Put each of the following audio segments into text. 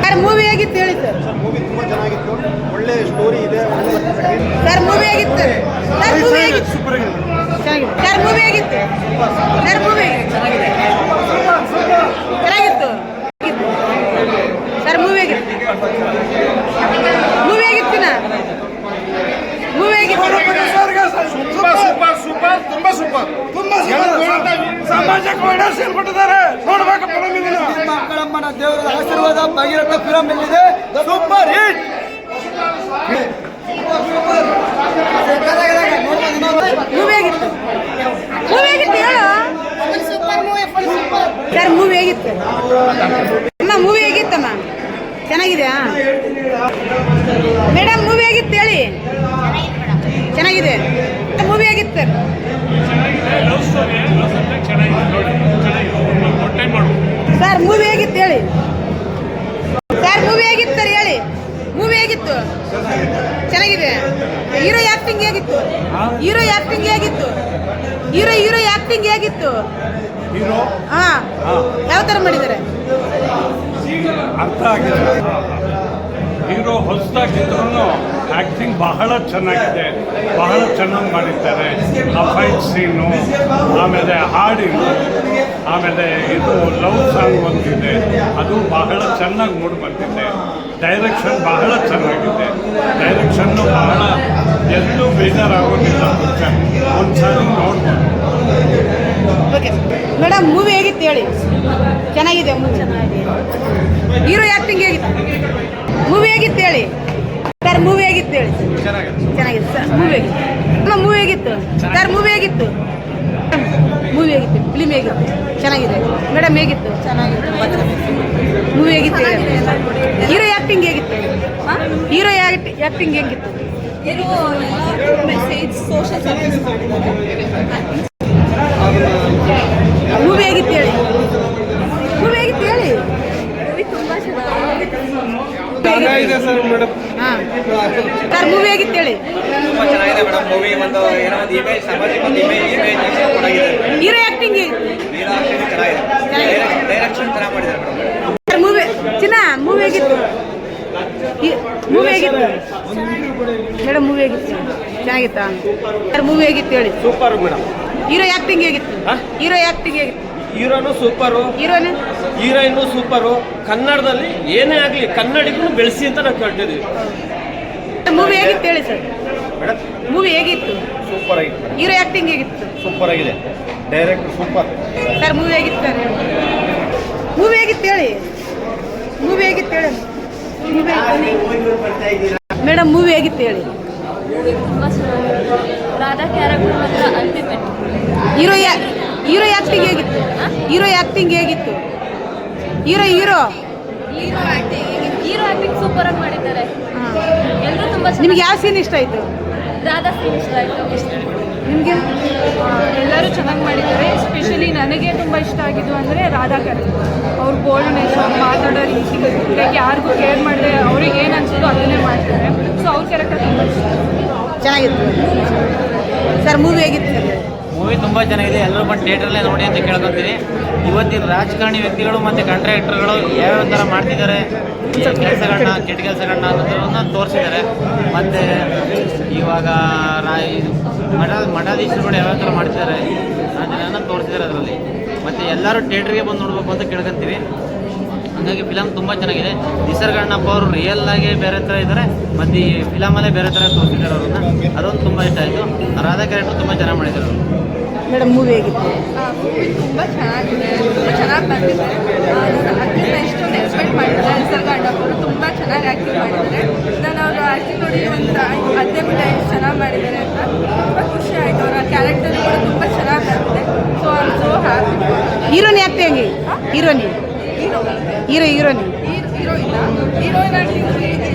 Sir movie ಆಗಿತ್ತು ಹೇಳಿ sir? Movie ತುಂಬಾ ಚೆನ್ನಾಗಿತ್ತು. ಒಳ್ಳೆ ಸ್ಟೋರಿ ಇದೆ ಸರ್ ಮೂವಿ ಆಗಿತ್ತು ಸರ್ ಮೂವಿ ಆಗಿತ್ತು ಸೂಪರ್ ಸರ್ ಮೂವಿ ಆಗಿತ್ತು ಸರ್ ಮೂವಿ ಚೆನ್ನಾಗಿತ್ತು. ಸರ್ ಮೂವಿ ಆಗಿತ್ತು ಎಲ್ಲಿದೆ ಸೂಪರ್ ಹಿಟ್ ಮೂವಿ ಆಗಿತ್ತು ಮೂವಿ ಆಗಿತ್ತು ಹೇಳು? ಸರ್ ಮೂವಿ ಆಗಿತ್ತು ಅಮ್ಮ ಮೂವಿ ಆಗಿತ್ತಮ್ಮ ಚೆನ್ನಾಗಿದೆಯಾ? ಮೇಡಮ್ ಮೂವಿ ಹೇಗಿತ್ತು ಹೇಳಿ? ಚೆನ್ನಾಗಿದೆ. ಮೂವಿ ಹೇಗಿತ್ತು ಸರ್? ಮೂವಿ ಹೇಗಿತ್ತು? ಹೀರೋ ಆಕ್ಟಿಂಗ್ ಹೇಗಿತ್ತು? ಹೀರೋ ಹೀರೋ ಆಕ್ಟಿಂಗ್ ಹೇಗಿತ್ತು? ಹೀರೋ? ಹಾ. ಯಾವ ತರ ಮಾಡಿದ್ದಾರೆ? ಅರ್ಥ ಆಗಿದೆ. ಹೀರೋ ಹೊಸದಾಗಿದ್ರು ಆಕ್ಟಿಂಗ್ ಬಹಳ ಚೆನ್ನಾಗಿದೆ. ಬಹಳ ಚೆನ್ನಾಗಿ ಮಾಡಿದ್ದಾರೆ. ಆ ಫೈಟ್ ಸೀನು ಆಮೇಲೆ ಹಾಡಿನು ಆಮೇಲೆ ಇದು ಲವ್ ಸಾಂಗ್ ಒಂದಿದೆ ಅದು ಬಹಳ ಚೆನ್ನಾಗಿ ಮೂಡಿ ಬಂದಿದೆ. ಡೈರೆಕ್ಷನ್ ಬಹಳ ಚೆನ್ನಾಗಿದೆ. ಡೈರೆಕ್ಷನ್ನು ಬಹಳ ಎಲ್ಲೂ ಬೇಜಾರಾಗೋದಿಲ್ಲ ಒಂದ್ಸರಿ ನೋಡ್ಬೋದು ಓಕೆ ಮೇಡಮ್ ಮೂವಿ ಹೇಗಿತ್ತು ಹೇಳಿ? ಚೆನ್ನಾಗಿದೆ ಹೀರೋ ಆಕ್ಟಿಂಗ್ ಹೇಗಿತ್ತು? ಮೂವಿ ಹೇಗಿತ್ತು ಹೇಳಿ? ಸರ್ ಮೂವಿ ಹೇಗಿತ್ತು ಹೇಳಿ? ಚೆನ್ನಾಗಿದೆ. ಸರ್ ಮೂವಿ ಹೇಗಿತ್ತು? ಮೂವಿ ಹೇಗಿತ್ತು? ಸರ್ ಮೂವಿ ಹೇಗಿತ್ತು? ಮೂವಿ ಹೇಗಿತ್ತು? ಫಿಲಿಮ್ ಹೇಗಿತ್ತು? ಚೆನ್ನಾಗಿದೆ? ಮೇಡಮ್ ಹೇಗಿತ್ತು? ಚೆನ್ನಾಗಿತ್ತು ಮೂವಿ ಹೇಗಿತ್ತು? ಹೀರೋ ಆ್ಯಕ್ಟಿಂಗ್ ಹೇಗಿತ್ತು? ಹೀರೋ ಆ್ಯಕ್ಟಿಂಗ್ ಹೇಗಿತ್ತು? ಮೆಸೇಜ್ ಸೋಷಿಯಲ್ ಸರ್ವಿಸ್ ಮಾಡಿದ್ದಾರೆ. ಮೂವಿ ಹೇಗಿತ್ತು ಹೇಳಿ? ಮೂವಿ ಹೇಗಿತ್ತು ಹೇಳಿ? ಮೂವಿ ತುಂಬ ಚೆನ್ನಾಗಿದೆ. ಸರ್ ಮೂವಿ ಹೇಗಿತ್ತು ಹೇಳಿ? ತುಂಬಾ ಚೆನ್ನಾಗಿದೆ ಮೇಡಮ್. ಮೂವಿ ಒಂದು ಏನೋ ಒಂದು ಇಮೇಜ್ ಸಮಾಜಕ್ಕೆ ಒಂದು ಇಮೇಜ್ ಇಮೇಜ್ ಕೊಡಾಗಿದೆ. ಹೀರೋ ಆಕ್ಟಿಂಗ್ ಹೀರೋ ಆಕ್ಟಿಂಗ್ ಚೆನ್ನಾಗಿದೆ. ಡೈರೆಕ್ಷನ್ ಚೆನ್ನಾಗಿ ಮಾಡಿದ್ದಾರೆ ಮೇಡಮ್. ಮೂವಿ ಚಿನ್ನ ಮೂವಿ ಹೇಗಿತ್ತು? ಮೂವಿ ಆಗಿತ್ತು ಮೇಡಮ್ ಮೂವಿ ಹೇಗಿತ್ತು? ಚೆನ್ನಾಗಿತ್ತಾ? ಸರ್ ಮೂವಿ ಹೇಗಿತ್ತು ಹೇಳಿ? Super madam. ಹೀರೋ ಆಕ್ಟಿಂಗ್ ಹೇಗಿತ್ತು? ಹೀರೋ ಆಕ್ಟಿಂಗ್ ಹೇಗಿತ್ತು? ಹೀರೋನು ಸೂಪರು ಹೀರೋನೇ ಹೀರೋಯಿನು ಸೂಪರು ಕನ್ನಡದಲ್ಲಿ ಏನೇ ಆಗಲಿ ಕನ್ನಡಿಗೂ ಬೆಳೆಸಿ ಅಂತ ನಾವು ಕೇಳ್ತಿದ್ವಿ ಮೂವಿ ಹೇಗಿತ್ತು ಹೇಳಿ ಸರ್? ಮೂವಿ ಹೇಗಿತ್ತು? ಸೂಪರ್ ಆಗಿತ್ತು ಹೀರೋ ಆಕ್ಟಿಂಗ್ ಹೇಗಿತ್ತು? ಸೂಪರ್ ಆಗಿದೆ. ಡೈರೆಕ್ಟ್ ಸೂಪರ್ ಸರ್ ಮೂವಿ ಹೇಗಿತ್ತು ಸರ್ ಮೂವಿ ಹೇಗಿತ್ತು ಹೇಳಿ? ಮೂವಿ ಹೇಗಿತ್ತು ಹೇಳಿ? ಮೇಡಮ್ ಮೂವಿ ಹೇಗಿತ್ತು ಹೇಳಿ? ರಾಧಾ ಕ್ಯಾರೆಕ್ಟರ್ ಮಾತ್ರ ಅಲ್ಟಿಮೇಟ್ ಹೀರೋ ಹೀರೋ ಆಕ್ಟಿಂಗ್ ಹೇಗಿತ್ತು? ಹೀರೋ ಆಕ್ಟಿಂಗ್ ಹೇಗಿತ್ತು? Hero hero hero acting hero acting ಸೂಪರಾಗಿ ಮಾಡಿದ್ದಾರೆ. ಎಲ್ಲರೂ ತುಂಬ ನಿಮ್ಗೆ ಯಾವ ಸೀನ್ ಇಷ್ಟ ಆಯಿತು? ರಾಧಾ ಇಷ್ಟ ಆಯಿತು. ನಿಮಗೆ? ಎಲ್ಲರೂ ಚೆನ್ನಾಗಿ ಮಾಡಿದ್ದಾರೆ. ಎಸ್ಪೆಷಲಿ ನನಗೆ ತುಂಬ ಇಷ್ಟ ಆಗಿದ್ದು ಅಂದರೆ ರಾಧಾ ಕ್ಯಾರೆಕ್ಟರ್ ಅವ್ರ ಬೋಲ್ಡ್ನೆಸ್ ಮಾತಾಡೋ ರೀತಿ ಲೈಕ್ ಯಾರಿಗೂ ಕೇರ್ ಮಾಡಿದೆ ಅವ್ರಿಗೆ ಏನು ಅನ್ಸುತ್ತೋ ಅದನ್ನೇ ಮಾಡ್ತಾರೆ. ಸೊ ಅವ್ರ ಕ್ಯಾರೆಕ್ಟರ್ ತುಂಬ ಇಷ್ಟ. ಚೆನ್ನಾಗಿತ್ತು. ಸರ್ ಮೂವಿ ಹೇಗಿತ್ತು ಮೂವಿ ತುಂಬ ಚೆನ್ನಾಗಿದೆ. ಎಲ್ಲರೂ ಬಂದು ಥಿಯೇಟ್ರಲ್ಲೇ ನೋಡಿ ಅಂತ ಕೇಳ್ಕೊತೀನಿ ಇವತ್ತಿನ ರಾಜಕಾರಣಿ ವ್ಯಕ್ತಿಗಳು ಮತ್ತು ಕಾಂಟ್ರಾಕ್ಟರ್ಗಳು ಯಾವ್ಯಾವ ಥರ ಮಾಡ್ತಿದ್ದಾರೆ? ಕೆಲಸಗಳನ್ನ ಕೆಟ್ಟ ಕೆಲಸಗಳನ್ನ ಅನ್ನೋದನ್ನ ತೋರಿಸಿದ್ದಾರೆ. ಮತ್ತು ಇವಾಗ ರಾಯ್ ಇದು ಮಠ ಮಠಾಧೀಶರುಗಳು ಯಾವ ಥರ ಮಾಡ್ತಿದ್ದಾರೆ ಜನನ ತೋರಿಸಿದ್ದಾರೆ ಅದರಲ್ಲಿ. ಮತ್ತು ಎಲ್ಲರೂ ಥಿಯೇಟ್ರಿಗೆ ಬಂದು ನೋಡಬೇಕು ಅಂತ ಕೇಳ್ಕೊಂತೀವಿ. ಹಾಗಾಗಿ ಫಿಲಮ್ ತುಂಬ ಚೆನ್ನಾಗಿದೆ. ನಿಸರ್ಗಣ್ಣಪ್ಪ ಅವರು ರಿಯಲ್ ಆಗಿ ಬೇರೆ ಥರ ಇದ್ದಾರೆ ಮತ್ತು ಈ ಫಿಲಮಲ್ಲೇ ಬೇರೆ ಥರ ತೋರಿಸಿದ್ದಾರೆ ಅವ್ರನ್ನ. ಅದೊಂದು ತುಂಬ ಇಷ್ಟ ಆಯಿತು. ರಾಧಾ ಕ್ಯಾರೆಕ್ಟರ್ ತುಂಬ ಚೆನ್ನಾಗಿ ಮಾಡಿದ್ದಾರೆ ಅವರು. ಮೇಡಮ್ ಮೂವಿ ಹೇಗಿತ್ತು? ಮೂವಿ ತುಂಬ ಚೆನ್ನಾಗಿದೆ. ತುಂಬ ಚೆನ್ನಾಗಿ ಬಂದಿದೆ. ಎಕ್ಸ್ಪೆಕ್ಟ್ ಮಾಡಿದ್ದಾರೆ. ನಿಸರ್ಗ ಅಣ್ಣಪ್ಪರು ತುಂಬ ಚೆನ್ನಾಗಿ ಆ್ಯಕ್ಟಿಂಗ್ ಮಾಡಿದ್ದಾರೆ. ನಾನು ಅವರು ಆ್ಯಕ್ಟಿಂಗ್ ನೋಡಿ ಒಂದು ಅದೇ ಕೂಡ ಎಷ್ಟು ಚೆನ್ನಾಗಿ ಮಾಡಿದ್ದಾರೆ ಅಂತ. ತುಂಬ ಖುಷಿ ಆಯಿತು. ಅವರ ಕ್ಯಾರೆಕ್ಟರ್ ಕೂಡ ತುಂಬ ಚೆನ್ನಾಗಿ ಬಂದಿದೆ. ಸೊ ಅವ್ರು ಸೋ ಹ್ಯಾಪಿ ಹೀರೋನಿ ಆಕ್ಟ್ ಹಂಗೆ? Heroine hero. Hero heroine heroine? Heroine acting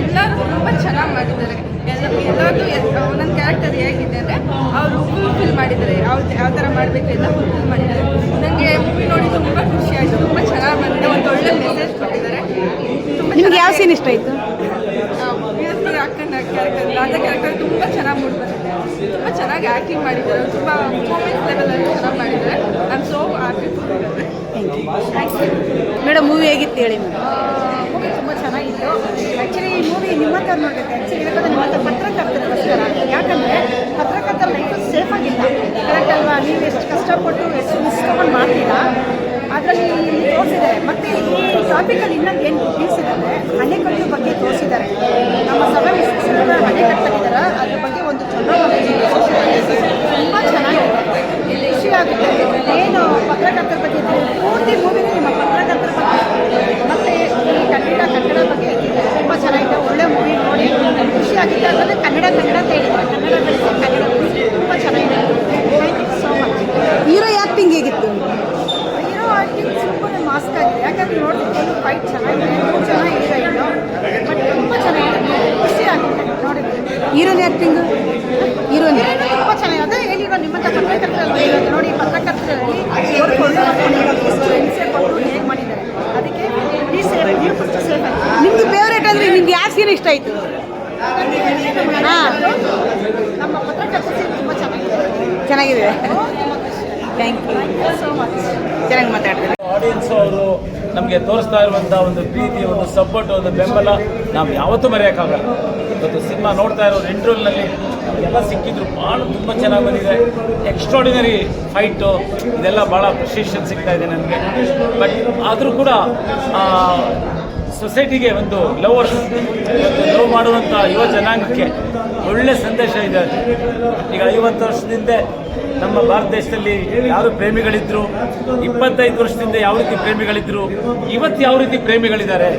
ಎಲ್ಲರೂ ತುಂಬ ಚೆನ್ನಾಗಿ ಮಾಡಿದ್ದಾರೆ. ಎಲ್ಲ ಎಲ್ಲರದ್ದು ಒಂದೊಂದು ಕ್ಯಾರೆಕ್ಟರ್ ಹೇಗಿದೆ ಅಂದರೆ ಅವರು ಫುಲ್ಫಿಲ್ ಮಾಡಿದ್ದಾರೆ. ಯಾವ ಯಾವ ಥರ ಮಾಡಬೇಕು ಎಲ್ಲ ಫುಲ್ಫಿಲ್ ಮಾಡಿದ್ದಾರೆ. ನನಗೆ ಮೂವಿ ನೋಡಿ ತುಂಬ ಖುಷಿ ಆಯಿತು. ತುಂಬ ಚೆನ್ನಾಗಿ ಬಂದಿದೆ. ಒಂದು ಒಳ್ಳೆ ಮೆಸೇಜ್ ಕೊಟ್ಟಿದ್ದಾರೆ ತುಂಬ ನಿಮ್ಗೆ ಯಾವ ಸೀನ್ ಇಷ್ಟ ಆಯಿತು? ಅಕ್ಕನ ಕ್ಯಾರೆಕ್ಟರ್ ರಾಧಾ ಕ್ಯಾರೆಕ್ಟರ್ ತುಂಬ ಚೆನ್ನಾಗಿ ಮೂಡಿ ಬಂದಿದೆ. ತುಂಬ ಚೆನ್ನಾಗಿ ಆ್ಯಕ್ಟಿಂಗ್ ಮಾಡಿದ್ದಾರೆ. ತುಂಬ ಪರ್ಫಾರ್ಮೆನ್ಸ್ ಲೆವೆಲಲ್ಲಿ ಚೆನ್ನಾಗಿ ಮಾಡಿದ್ದಾರೆ. I am so happy madam movie ಹೇಗಿತ್ತು ಹೇಳಿ ಮೇಡಮ್? ಮೂವಿ ತುಂಬ ಚೆನ್ನಾಗಿತ್ತು. ಆ್ಯಕ್ಚುಲಿ ಈ ಮೂವಿ ನಿಮ್ಮ ಹತ್ರ ನೋಡಬೇಕು. ಆ್ಯಕ್ಚುಲಿ ಯಾಕಂದರೆ ನಿಮ್ಮ ಹತ್ರ ಪತ್ರಕರ್ತರಿಗೋಸ್ಕರ. ಯಾಕಂದರೆ ಪತ್ರಕರ್ತರ ಲೈಫು ಸೇಫ್ ಆಗಿಲ್ಲ. ಕರೆಕ್ಟ್ ಅಲ್ವಾ? ನೀವು ಎಷ್ಟು ಕಷ್ಟಪಟ್ಟು ಎಷ್ಟು ರಿಸ್ಕ್ ಮಾಡ್ತೀರಾ? ಅದರಲ್ಲಿ ತೋರಿಸಿದ್ದಾರೆ. ಮತ್ತು ಈ ಟಾಪಿಕಲ್ಲಿ ಇನ್ನೊಂದು ಏನು ತಿಳಿಸಿದ್ದಾರೆ ಅಣೆಕಟ್ಟು ಬಗ್ಗೆ ತೋರಿಸಿದ್ದಾರೆ. ನಮ್ಮ ಸಭೆ ಅಣೆಕಟ್ಟು ಕಟ್ಟಿದಾರ ಅದ್ರ ಬಗ್ಗೆ ಒಂದು ಚಲೋ ತುಂಬ ಚೆನ್ನಾಗಿದೆ ಖುಷಿ ಆಗುತ್ತೆ ಏನು ಪತ್ರಕರ್ತರ ಬಗ್ಗೆ ಇದೆ, ಪೂರ್ತಿ ಮೂವಿನ ನಿಮ್ಮ ಪತ್ರಕರ್ತರ ಬಗ್ಗೆ ಮತ್ತು ಈ ಕನ್ನಡ ಕನ್ನಡ ಬಗ್ಗೆ ತುಂಬ ಚೆನ್ನಾಗಿದೆ ಒಳ್ಳೆ ಮೂವಿ ನೋಡಿ ಖುಷಿ ಆಗಿದೆ ಅದರಲ್ಲಿ ಕನ್ನಡ ಕನ್ನಡ ಅಂತ ಹೇಳಿದ್ದಾರೆ ಕನ್ನಡ ಬೆಳೆಸಿ ಕನ್ನಡ ಉಳಿಸಿ ತುಂಬ ಚೆನ್ನಾಗಿದೆ thank you so much hero acting ಹೇಗಿತ್ತು ಹೀರೋ ಆ್ಯಕ್ಟಿಂಗ್ ಸೂಪರ್ ಮಾಸ್ಕ್ ಆಗಿದೆ ಯಾಕಂದ್ರೆ ನೋಡಿದ್ರೆ ಫೈಟ್ ಚೆನ್ನಾಗಿದೆ ಮೂರು ಜನ ಹೀರೋಯಿನ್ನು ಬಟ್ ತುಂಬ ಚೆನ್ನಾಗಿದೆ ಖುಷಿ ಆಗುತ್ತೆ ನೋಡಿದ್ರೆ ಹೀರೋನ್ ಆ್ಯಕ್ಟಿಂಗ್ ಹೀರೋನ್ ಹೀರೋಯಿನ್ ತುಂಬ ಚೆನ್ನಾಗಿದೆ ಅದೇ ಹೇಳಿರೋ ನಿಮ್ಮ ಹತ್ರ ಪತ್ರಕರ್ತರಲ್ಲಿ ಹೇಳಿರೋದು ನೋಡಿ ಪತ್ರಕರ್ತರಲ್ಲಿ ಅವ್ರು ಕೊಳ್ಳೋದು ಎಷ್ಟು ಹಿಂಸೆ ಕೊಟ್ಟು ಹೇಗೆ ಮಾಡಿದ್ದಾರೆ ಅದಕ್ಕೆ ಈ ಸೇಫ್ ನೀವು ಫಸ್ಟ್ ಸೇಫ್ ಆಗಿ ನಿಮ್ದು ಫೇವ್ರೇಟ್ ಅಂದರೆ ನಿಮ್ಗೆ ಯಾವ ಸೀನ್ ಇಷ್ಟ ಆಯಿತು. ತುಂಬ ಚೆನ್ನಾಗಿದೆ. ಚೆನ್ನಾಗಿದೆ. ಥ್ಯಾಂಕ್ ಯು ಸೋ ಮಚ್ ಚೆನ್ನಾಗಿ ಮಾತಾಡ್ತಾರೆ. ಆಡಿಯನ್ಸ್ ಅವರು ನಮಗೆ ತೋರಿಸ್ತಾ ಇರುವಂಥ ಒಂದು ಪ್ರೀತಿ ಒಂದು ಸಪೋರ್ಟ್ ಒಂದು ಬೆಂಬಲ ನಾವು ಯಾವತ್ತೂ ಮರೆಯೋಕ್ಕಾಗಲ್ಲ ಇವತ್ತು ಸಿನಿಮಾ ನೋಡ್ತಾ ಇರೋ ಇಂಟ್ರೋಲ್ನಲ್ಲಿ ಎಲ್ಲ ಸಿಕ್ಕಿದ್ರು. ಭಾಳ ತುಂಬ ಚೆನ್ನಾಗಿ ಬಂದಿದೆ. ಎಕ್ಸ್ಟ್ರಾಡಿನರಿ ಫೈಟು ಇದೆಲ್ಲ ಭಾಳ ಅಪ್ರಿಷಿಯೇಷನ್ ಸಿಗ್ತಾ ಇದೆ ನನಗೆ. ಬಟ್ ಆದರೂ ಕೂಡ ಸೊಸೈಟಿಗೆ ಒಂದು ಲವರ್ಸ್ ಲವ್ ಮಾಡುವಂಥ ಯುವ ಜನಾಂಗಕ್ಕೆ ಒಳ್ಳೆ ಸಂದೇಶ ಇದೆ. ಈಗ ಐವತ್ತು ವರ್ಷದಿಂದ ನಮ್ಮ ಭಾರತ ದೇಶದಲ್ಲಿ ಯಾರು ಪ್ರೇಮಿಗಳಿದ್ರು, ಇಪ್ಪತ್ತೈದು ವರ್ಷದಿಂದ ಯಾವ ರೀತಿ ಪ್ರೇಮಿಗಳಿದ್ರು, ಇವತ್ತು ಯಾವ ರೀತಿ ಪ್ರೇಮಿಗಳಿದ್ದಾರೆ?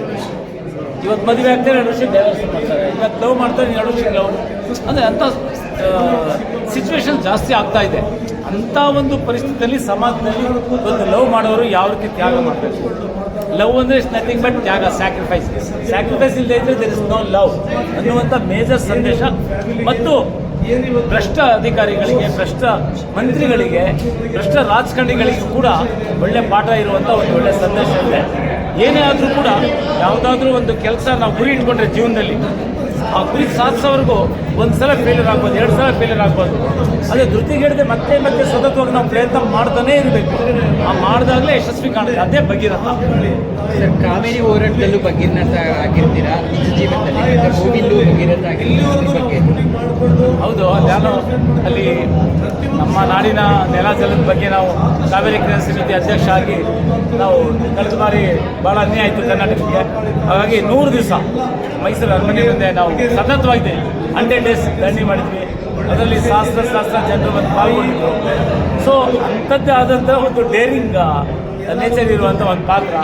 ಇವತ್ತು ಮದುವೆ ಆಗ್ತಾರೆ ಎರಡು ವರ್ಷಕ್ಕೆ ಮಾಡ್ತಾರೆ ಇವತ್ತು ಲವ್ ಮಾಡ್ತಾರೆ ಎರಡು ವರ್ಷಕ್ಕೆ ಲವ್ ಅಂದರೆ ಅಂಥ ಸಿಚುವೇಶನ್ ಜಾಸ್ತಿ ಆಗ್ತಾ ಇದೆ. ಅಂಥ ಒಂದು ಪರಿಸ್ಥಿತಿಯಲ್ಲಿ ಸಮಾಜದಲ್ಲಿ ಒಂದು ಲವ್ ಮಾಡೋರು ಯಾವ ರೀತಿ ತ್ಯಾಗ ಮಾಡಬೇಕು? ಲವ್ ಅಂದರೆ ಇಸ್ ನಥಿಂಗ್ ಬಟ್ ತ್ಯಾಗ ಸ್ಯಾಕ್ರಿಫೈಸ್ ಸ್ಯಾಕ್ರಿಫೈಸ್ ಇಲ್ಲದೆ ಇದ್ರೆ ದೇರ್ ಇಸ್ ನೋ ಲವ್ ಅನ್ನುವಂಥ ಮೇಜರ್ ಸಂದೇಶ. ಮತ್ತು ಭ್ರಷ್ಟ ಅಧಿಕಾರಿಗಳಿಗೆ, ಭ್ರಷ್ಟ ಮಂತ್ರಿಗಳಿಗೆ, ಭ್ರಷ್ಟ ರಾಜಕಾರಣಿಗಳಿಗೂ ಕೂಡ ಒಳ್ಳೆ ಪಾಠ ಇರುವಂಥ ಒಂದು ಒಳ್ಳೆ ಸಂದೇಶ ಇದೆ. ಏನೇ ಆದರೂ ಕೂಡ ಯಾವುದಾದ್ರೂ ಒಂದು ಕೆಲಸ ನಾವು ಗುರಿ ಇಟ್ಕೊಂಡ್ರೆ ಜೀವನದಲ್ಲಿ ಆ ಗುರಿ ಸಾಧಿಸೋವರೆಗೂ ಒಂದು ಸಲ ಫೇಲ್ಯೂರ್ ಆಗ್ಬೋದು ಎರಡು ಸಲ ಫೇಲ್ಯೂರ್ ಆಗ್ಬೋದು. ಅದೇ ಧೃತಿಗೆಡದೆ ಮತ್ತೆ ಮತ್ತೆ ಸತತವಾಗಿ ನಾವು ಪ್ರಯತ್ನ ಮಾಡ್ತಾನೆ ಇರಬೇಕು. ಆ ಮಾಡಿದಾಗಲೇ ಯಶಸ್ವಿ ಕಾಣುತ್ತೆ. ಅದೇ ಸರ್ ಕಾವೇರಿ ಹೋರಾಟದಲ್ಲೂ ಭಗೀರಥ ಆಗಿರ್ತೀರಾ? ನಿಜ ಜೀವನದಲ್ಲಿ ಹೌದು ನಾನು ಅಲ್ಲಿ ನಮ್ಮ ನಾಡಿನ ನೆಲ ಜಲದ ಬಗ್ಗೆ ನಾವು ಕಾವೇರಿ ಕ್ರಿಯಾ ಸಮಿತಿ ಅಧ್ಯಕ್ಷ ಆಗಿ ನಾವು ಕಳೆದ ಬಾರಿ ಭಾಳ ಅನ್ಯಾಯ ಆಯಿತು ಕರ್ನಾಟಕಕ್ಕೆ. ಹಾಗಾಗಿ ನೂರು ದಿವಸ ಮೈಸೂರು ಅರಮನೆ ಮುಂದೆ ನಾವು ಸತತವಾಗಿದೆ. ಹಂಡ್ರೆಡ್ ಡೇಸ್ ದಂಡಿ ಮಾಡಿದ್ವಿ. ಅದರಲ್ಲಿ ಸಹಸ್ರ ಸಹಸ್ರ ಜನರು ಬಂದು ಪಾಲ್ಗೊಂಡಿದ್ರು. ಸೊ ಅಂಥದ್ದೇ ಆದಂಥ ಒಂದು ಡೇರಿಂಗ್ ನೇಚರ್ ಇರುವಂಥ ಒಂದು ಪಾತ್ರ.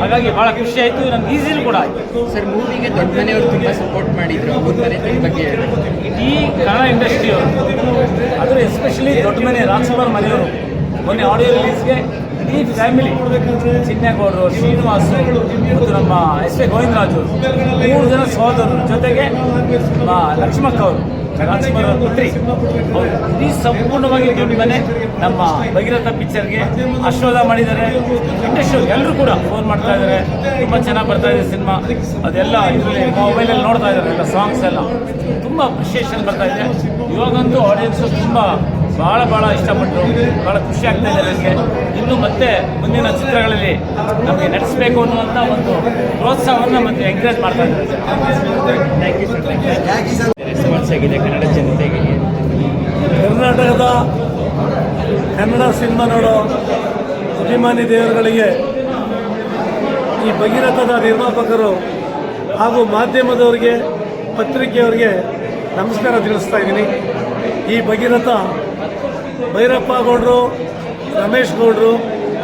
ಹಾಗಾಗಿ ಭಾಳ ಖುಷಿ ಆಯಿತು. ನಮ್ಗೆ ಈಸಿಲಿ ಕೂಡ ಆಯಿತು. ಸರ್ ಮೂವಿಗೆ ದೊಡ್ಡ ಮನೆಯವರು ತುಂಬ ಸಪೋರ್ಟ್ ಮಾಡಿದ್ರು. ಅವ್ರ ಮನೆ ಬಗ್ಗೆ ಇಡೀ ಕನ್ನಡ ಇಂಡಸ್ಟ್ರಿಯವರು ಅದರ ಎಸ್ಪೆಷಲಿ ದೊಡ್ಡ ಮನೆ ರಾಜ್ಕುಮಾರ್ ಮನೆಯವರು ಮೊನ್ನೆ ಆಡಿಯೋ ರಿಲೀಸ್ಗೆ ಇಡೀ ಫ್ಯಾಮಿಲಿ ಚಿನ್ನೇಗೌಡರು ಶ್ರೀನಿವಾಸ್, ಮತ್ತು ನಮ್ಮ ಎಸ್ ಎ ಗೋವಿಂದರಾಜು ಮೂರು ಜನ ಸಹೋದರರು. ಜೊತೆಗೆ ಲಕ್ಷ್ಮಕ್ಕ ಅವರು, ರಾಜ್ಕುಮಾರ್ ಪುತ್ರಿ. ಇಡೀ ಸಂಪೂರ್ಣವಾಗಿ ಮನೆ ನಮ್ಮ ಭಗೀರಥ ಪಿಕ್ಚರ್ಗೆ ಆಶೀರ್ವಾದ ಮಾಡಿದ್ದಾರೆ. ಇಂಡಸ್ಟ್ರಿ ಎಲ್ಲರೂ ಕೂಡ ಫೋನ್ ಮಾಡ್ತಾ ಇದ್ದಾರೆ. ತುಂಬ ಚೆನ್ನಾಗಿ ಬರ್ತಾ ಇದೆ ಸಿನಿಮಾ. ಅದೆಲ್ಲ ಇದರಲ್ಲಿ ಮೊಬೈಲಲ್ಲಿ ನೋಡ್ತಾ ಇದ್ದಾರೆ. ಸಾಂಗ್ಸ್ ಎಲ್ಲ. ತುಂಬ ಅಪ್ರಿಷಿಯೇಷನ್ ಬರ್ತಾ ಇದೆ. ಇವಾಗಂತೂ ಆಡಿಯನ್ಸು ತುಂಬ ಭಾಳ ಭಾಳ ಇಷ್ಟಪಟ್ಟರು. ಭಾಳ ಖುಷಿ ಆಗ್ತಾ ಇದೆ ನನಗೆ. ಇನ್ನು ಮತ್ತೆ ಮುಂದಿನ ಚಿತ್ರಗಳಲ್ಲಿ ನಮಗೆ ನಡೆಸಬೇಕು ಅನ್ನುವಂಥ ಒಂದು ಪ್ರೋತ್ಸಾಹವನ್ನು ಮತ್ತೆ ಎಂಕರೇಜ್ ಮಾಡ್ತಾ ಇದ್ದಾರೆ. ರೆಸ್ಪಾನ್ಸ್ ಆಗಿದೆ ಕನ್ನಡ ಜನತೆಗೆ. ಕರ್ನಾಟಕದ ಕನ್ನಡ ಸಿನಿಮಾ ನೋಡೋ ಅಭಿಮಾನಿ ದೇವರುಗಳಿಗೆ ಈ ಭಗೀರಥದ ನಿರ್ಮಾಪಕರು ಹಾಗೂ ಮಾಧ್ಯಮದವರಿಗೆ ಪತ್ರಿಕೆಯವರಿಗೆ ನಮಸ್ಕಾರ ತಿಳಿಸ್ತಾ ಇದ್ದೀನಿ. ಈ ಭಗೀರಥ ಭೈರಪ್ಪ ಗೌಡರು, ರಮೇಶ್ ಗೌಡರು,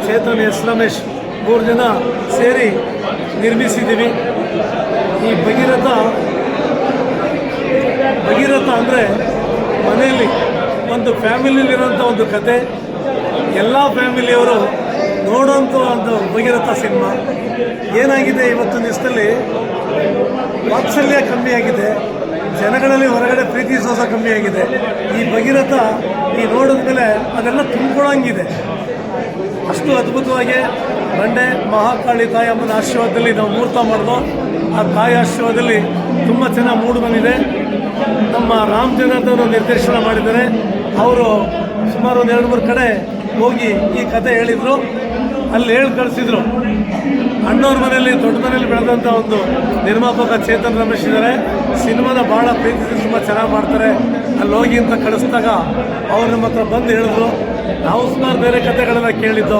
ಚೇತನ್ ಎಸ್ ರಮೇಶ್ ಮೂರು ಜನ ಸೇರಿ ನಿರ್ಮಿಸಿದ್ದೀವಿ. ಈ ಭಗೀರಥ ಭಗೀರಥ ಅಂದರೆ ಮನೆಯಲ್ಲಿ ಒಂದು ಫ್ಯಾಮಿಲಿಯಲ್ಲಿರುವಂಥ ಒಂದು ಕತೆ. ಎಲ್ಲ ಫ್ಯಾಮಿಲಿಯವರು ನೋಡೋಂಥ ಒಂದು ಭಗೀರಥ ಸಿನಿಮಾ. ಏನಾಗಿದೆ ಇವತ್ತು ದಿವಸದಲ್ಲಿ ವಾತ್ಸಲ್ಯ ಕಮ್ಮಿಯಾಗಿದೆ. ಜನಗಳಲ್ಲಿ ಹೊರಗಡೆ ಪ್ರೀತಿ ಸೋಸ ಕಮ್ಮಿಯಾಗಿದೆ. ಈ ಭಗೀರಥ ಈ ನೋಡಿದ್ಮೇಲೆ ಅದೆಲ್ಲ ತುಂಬಿಕೊಳ್ಳೋಂಗಿದೆ. ಅಷ್ಟು ಅದ್ಭುತವಾಗಿ ಬಂಡೆ, ಮಹಾಕಾಳಿ ತಾಯಿ ಅಮ್ಮನ ಆಶೀರ್ವಾದದಲ್ಲಿ ನಾವು ಮುಹೂರ್ತ ಮಾಡಿದೋ, ಆ ತಾಯಿ ಆಶೀರ್ವಾದದಲ್ಲಿ ತುಂಬ ಚೆನ್ನಾಗಿ ಮೂಡು ಬಂದಿದೆ. ನಮ್ಮ ರಾಮ್ ನಿರ್ದೇಶನ ಮಾಡಿದ್ದಾರೆ. ಅವರು ಸುಮಾರು ಒಂದು ಎರಡು ಮೂರು ಕಡೆ ಹೋಗಿ ಈ ಕತೆ ಹೇಳಿದರು. ಅಲ್ಲಿ ಹೇಳಿ ಕಳಿಸಿದ್ರು. ಅಣ್ಣವ್ರ ಮನೆಯಲ್ಲಿ, ದೊಡ್ಡ ಮನೆಯಲ್ಲಿ ಬೆಳೆದಂಥ ಒಂದು ನಿರ್ಮಾಪಕ ಚೇತನ್ ರಮೇಶ್ ಇದ್ದಾರೆ. ಸಿನಿಮಾನ ಭಾಳ ಪ್ರೀತಿಸಿ ತುಂಬ ಚೆನ್ನಾಗಿ ಮಾಡ್ತಾರೆ. ಅಲ್ಲಿ ಅಂತ ಕಳಿಸಿದಾಗ ಅವ್ರು ನಮ್ಮ ಹತ್ರ ಬಂದು ಹೇಳಿದ್ರು, ನಾವು ಸುಮಾರು ಬೇರೆ ಕಥೆಗಳೆಲ್ಲ ಕೇಳಿದ್ದು.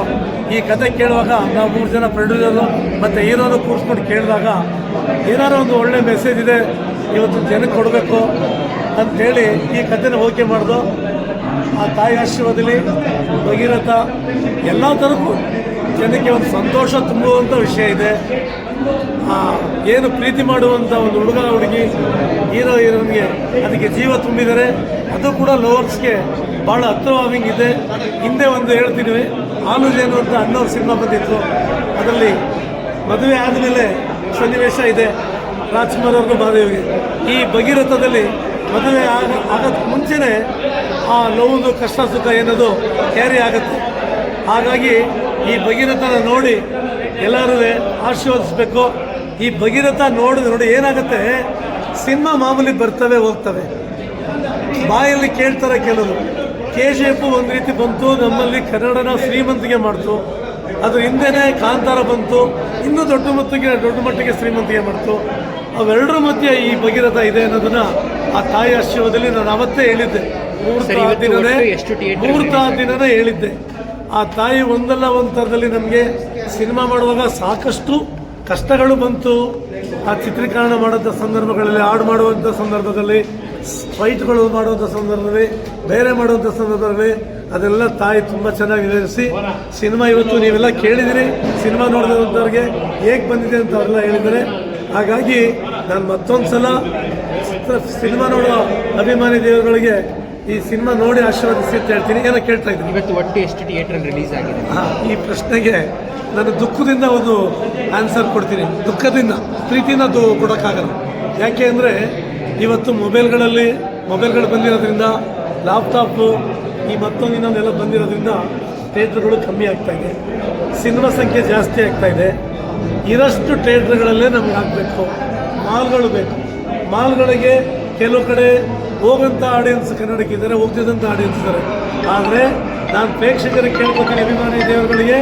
ಈ ಕತೆ ಕೇಳುವಾಗ ನಾವು ಮೂರು ಜನ ಪ್ರೊಡ್ಯೂಸರು ಮತ್ತು ಏನಾದ್ರು ಕೂರಿಸ್ಕೊಂಡು ಕೇಳಿದಾಗ ಏನಾದ್ರು ಒಂದು ಒಳ್ಳೆ ಮೆಸೇಜ್ ಇದೆ, ಇವತ್ತು ಜನಕ್ಕೆ ಕೊಡಬೇಕು ಅಂಥೇಳಿ ಈ ಕಥೆನ ಓಕೆ ಮಾಡಿದ್ರು ಆ ತಾಯಿ ಆಶೀರ್ವಾದದಲ್ಲಿ ಭಗೀರಥ ಎಲ್ಲ ಥರಕ್ಕೂ ಜನಕ್ಕೆ ಒಂದು ಸಂತೋಷ ತುಂಬುವಂಥ ವಿಷಯ ಇದೆ. ಏನು ಪ್ರೀತಿ ಮಾಡುವಂಥ ಒಂದು ಹುಡುಗ, ಹುಡುಗಿ, ಹೀರೋ ಹೀರೋನ್ಗೆ ಅದಕ್ಕೆ ಜೀವ ತುಂಬಿದರೆ ಅದು ಕೂಡ ಲೋವರ್ಸ್ಗೆ ಭಾಳ ಹತ್ತಿರವಾಗಂಗಿದೆ ಹಿಂದೆ ಒಂದು ಹೇಳ್ತೀನಿ ಆಲೂಜೇನು ಅಂತ ಅಣ್ಣವ್ರ ಸಿನಿಮಾ ಬಂದಿತ್ತು. ಅದರಲ್ಲಿ ಮದುವೆ ಆದಮೇಲೆ ಸನ್ನಿವೇಶ ಇದೆ ರಾಜ್ಕುಮಾರ್ ಅವ್ರಿಗೂ ಮಹಾದೇವಿಗೆ. ಈ ಭಗೀರಥದಲ್ಲಿ ಮದುವೆ ಆಗ ಆಗೋದಕ್ಕೆ ಮುಂಚೆನೇ ಆ ನೋವು ಕಷ್ಟ ಸುಖ ಏನದು ಕ್ಯಾರಿ ಆಗುತ್ತೆ. ಹಾಗಾಗಿ ಈ ಭಗೀರಥನ ನೋಡಿ ಎಲ್ಲರೂ ಆಶೀರ್ವದಿಸಬೇಕು. ಈ ಭಗೀರಥ ನೋಡಿದ್ರೆ ನೋಡಿ ಏನಾಗುತ್ತೆ? ಸಿನಿಮಾ ಮಾಮೂಲಿ ಬರ್ತವೆ ಹೋಗ್ತವೆ. ಬಾಯಲ್ಲಿ ಕೇಳ್ತಾರೆ ಕೆಲವರು. ಕೆ ಜಿ ಎಫ್ ಒಂದು ರೀತಿ ಬಂತು ನಮ್ಮಲ್ಲಿ ಕನ್ನಡನ ಶ್ರೀಮಂತಿಗೆ ಮಾಡ್ತು. ಅದು ಹಿಂದೆನೇ ಕಾಂತಾರ ಬಂತು ಇನ್ನೂ ದೊಡ್ಡ ಮಟ್ಟಿಗೆ ದೊಡ್ಡ ಮಟ್ಟಿಗೆ ಶ್ರೀಮಂತಿಗೆ ಮಾಡ್ತು. ಅವೆರಡರ ಮಧ್ಯೆ ಈ ಭಗೀರಥ ಇದೆ ಅನ್ನೋದನ್ನ ಆ ತಾಯಿ ಆಶೀರ್ವಾದದಲ್ಲಿ ನಾನು ಅವತ್ತೇ ಹೇಳಿದ್ದೆ. ಮೂರ್ತ ದಿನನೇ ಮುಹೂರ್ತ ದಿನನೇ ಹೇಳಿದ್ದೆ. ಆ ತಾಯಿ ಒಂದಲ್ಲ ಒಂದು ಥರದಲ್ಲಿ ನಮಗೆ ಸಿನಿಮಾ ಮಾಡುವಾಗ ಸಾಕಷ್ಟು ಕಷ್ಟಗಳು ಬಂತು. ಆ ಚಿತ್ರೀಕರಣ ಮಾಡೋಂಥ ಸಂದರ್ಭಗಳಲ್ಲಿ, ಹಾಡು ಮಾಡುವಂಥ ಸಂದರ್ಭದಲ್ಲಿ ಫೈಟ್ಗಳು ಮಾಡುವಂಥ ಸಂದರ್ಭದಲ್ಲಿ, ಬೇರೆ ಮಾಡುವಂಥ ಸಂದರ್ಭದಲ್ಲಿ ಅದೆಲ್ಲ ತಾಯಿ ತುಂಬ ಚೆನ್ನಾಗಿ ನಿರ್ವಹಿಸಿ ಸಿನಿಮಾ ಇವತ್ತು ನೀವೆಲ್ಲ ಕೇಳಿದಿರಿ. ಸಿನಿಮಾ ನೋಡಿದಂಥವ್ರಿಗೆ ಹೇಗೆ ಬಂದಿದೆ ಅಂತ ಅವರೆಲ್ಲ ಹೇಳಿದ್ದಾರೆ. ಹಾಗಾಗಿ ನಾನು ಮತ್ತೊಂದು ಸಲ ಸಿನಿಮಾ ನೋಡುವ ಅಭಿಮಾನಿ ದೇವರುಗಳಿಗೆ ಈ ಸಿನಿಮಾ ನೋಡಿ ಆಶೀರ್ವದಿಸಿ ಅಂತ ಹೇಳ್ತೀನಿ. ಏನೋ ಕೇಳ್ತಾ ಇದ್ದೀನಿ. ಇವತ್ತು ಒಟ್ಟು ಎಷ್ಟು ಥಿಯೇಟರ್ ರಿಲೀಸ್ ಆಗಿದೆ? ಈ ಪ್ರಶ್ನೆಗೆ ನಾನು ದುಃಖದಿಂದ ಒಂದು ಆನ್ಸರ್ ಕೊಡ್ತೀನಿ. ದುಃಖದಿಂದ ಪ್ರೀತಿನ ಅದು ಕೊಡೋಕ್ಕಾಗಲ್ಲ. ಯಾಕೆ ಅಂದರೆ ಇವತ್ತು ಮೊಬೈಲ್ಗಳಲ್ಲಿ ಮೊಬೈಲ್ಗಳು ಬಂದಿರೋದ್ರಿಂದ ಲ್ಯಾಪ್ಟಾಪು ಈ ಮತ್ತೊಂದು ಇನ್ನೊಂದೆಲ್ಲ ಬಂದಿರೋದ್ರಿಂದ ಥಿಯೇಟ್ರ್ಗಳು ಕಮ್ಮಿ ಆಗ್ತಾ ಇದೆ. ಸಿನಿಮಾ ಸಂಖ್ಯೆ ಜಾಸ್ತಿ ಆಗ್ತಾ ಇದೆ. ಇರಷ್ಟು ಥಿಯೇಟ್ರ್ಗಳಲ್ಲೇ ನಮಗೆ ಆಗಬೇಕು. ಮಾಲ್ಗಳು ಬೇಕು. ಮಾಲ್ಗಳಿಗೆ ಕೆಲವು ಕಡೆ ಹೋಗೋಂಥ ಆಡಿಯನ್ಸ್ ಕನ್ನಡಕ್ಕೆ ಇದ್ದಾರೆ ಹೋಗ್ತಿದ್ದಂಥ ಆಡಿಯನ್ಸ್ ಇದ್ದಾರೆ. ಆದರೆ ನಾನು ಪ್ರೇಕ್ಷಕರಿಗೆ ಕೇಳ್ಕೊತೀನಿ ಅಭಿಮಾನಿ ದೇವರುಗಳಿಗೆ.